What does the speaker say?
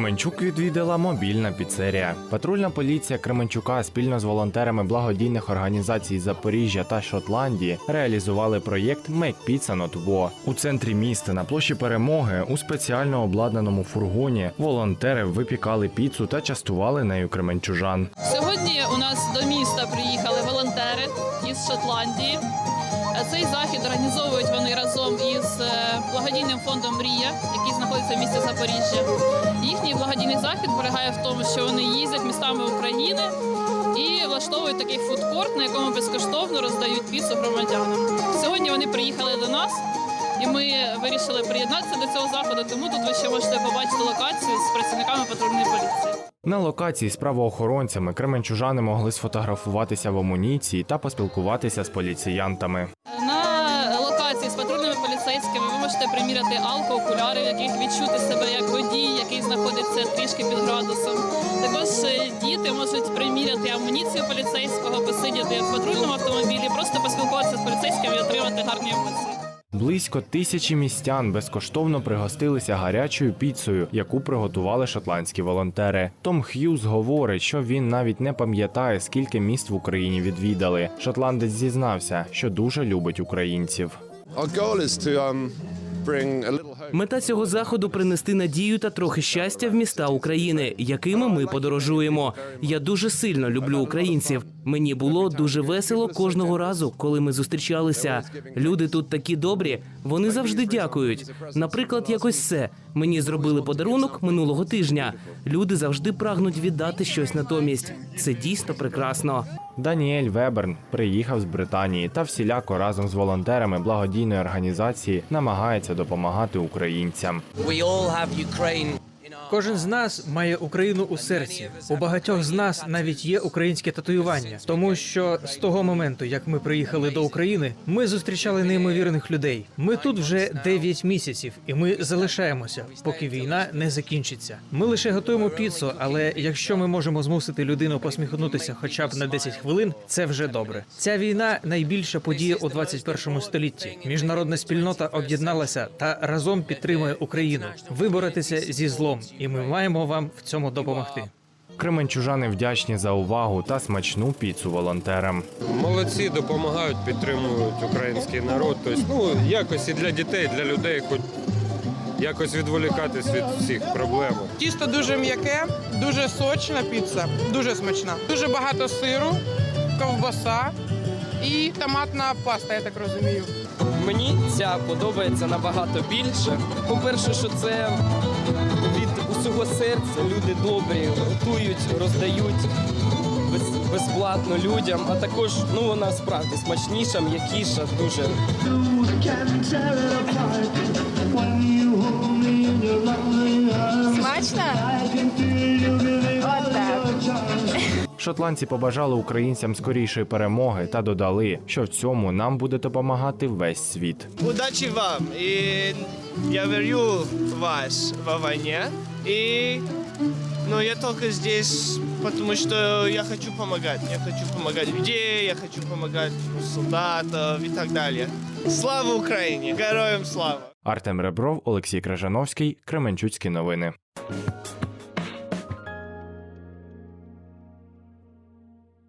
Кременчук відвідала мобільна піцерія. Патрульна поліція Кременчука спільно з волонтерами благодійних організацій Запоріжжя та Шотландії реалізували проєкт Make Pizza Not War. У центрі міста на площі перемоги у спеціально обладнаному фургоні волонтери випікали піцу та частували нею кременчужан. Сьогодні у нас до міста приїхали волонтери із Шотландії. Цей захід організовують вони разом із е, благодійним фондом Мрія, який знаходиться в місті Запоріжжя. Їхній благодійний захід полягає в тому, що вони їздять містами України і влаштовують такий фудкорт, на якому безкоштовно роздають піцу громадянам. Сьогодні вони приїхали до нас. І ми вирішили приєднатися до цього заходу, тому тут ви ще можете побачити локацію з працівниками патрульної поліції. На локації з правоохоронцями кременчужани могли сфотографуватися в амуніції та поспілкуватися з поліціянтами. Поліцейськими ви можете приміряти алкоокуляри, в яких відчути себе як водій, який знаходиться трішки під градусом. Також е, діти можуть приміряти амуніцію поліцейського, посидіти в патрульному автомобілі, просто поспілкуватися з поліцейськими і отримати гарні емоції. Близько тисячі містян безкоштовно пригостилися гарячою піцею, яку приготували шотландські волонтери. Том Х'юз говорить, що він навіть не пам'ятає, скільки міст в Україні відвідали. Шотландець зізнався, що дуже любить українців. Our goal is to um, bring a little. Мета цього заходу принести надію та трохи щастя в міста України, якими ми подорожуємо. Я дуже сильно люблю українців. Мені було дуже весело кожного разу, коли ми зустрічалися. Люди тут такі добрі, вони завжди дякують. Наприклад, якось це мені зробили подарунок минулого тижня. Люди завжди прагнуть віддати щось натомість. Це дійсно прекрасно. Даніель Веберн приїхав з Британії та всіляко разом з волонтерами благодійної організації намагається допомагати українцям. Кожен з нас має Україну у серці. У багатьох з нас навіть є українське татуювання, тому що з того моменту, як ми приїхали до України, ми зустрічали неймовірних людей. Ми тут вже 9 місяців, і ми залишаємося, поки війна не закінчиться. Ми лише готуємо піцу, але якщо ми можемо змусити людину посміхнутися хоча б на 10 хвилин, це вже добре. Ця війна найбільша подія у 21 столітті. Міжнародна спільнота об'єдналася та разом підтримує Україну. Ви боретеся зі злом, і ми маємо вам в цьому допомогти. Кременчужани вдячні за увагу та смачну піцу волонтерам. Молодці допомагають, підтримують український народ. Тобто, ну якось і для дітей, для людей, хоч якось відволікатись від всіх проблем. Тісто дуже м'яке, дуже сочна піца, дуже смачна. Дуже багато сиру, ковбаса і томатна паста, я так розумію. Мені ця подобається набагато більше. По-перше, що це від усього серця люди добрі, готують, роздають без- безплатно людям, а також ну вона справді смачніша, м'якіша, дуже. Смачно? Шотландці побажали українцям скорішої перемоги та додали, що в цьому нам буде допомагати весь світ. Удачи вам! И я верю в вас во войне. И ну, я только здесь, потому что я хочу помогать. Я хочу помогать людей, я хочу помогать солдатам и так далее. Слава Украине! Героям слава! Артем Ребров, Олексій Крижановський, Кременчуцькі новини.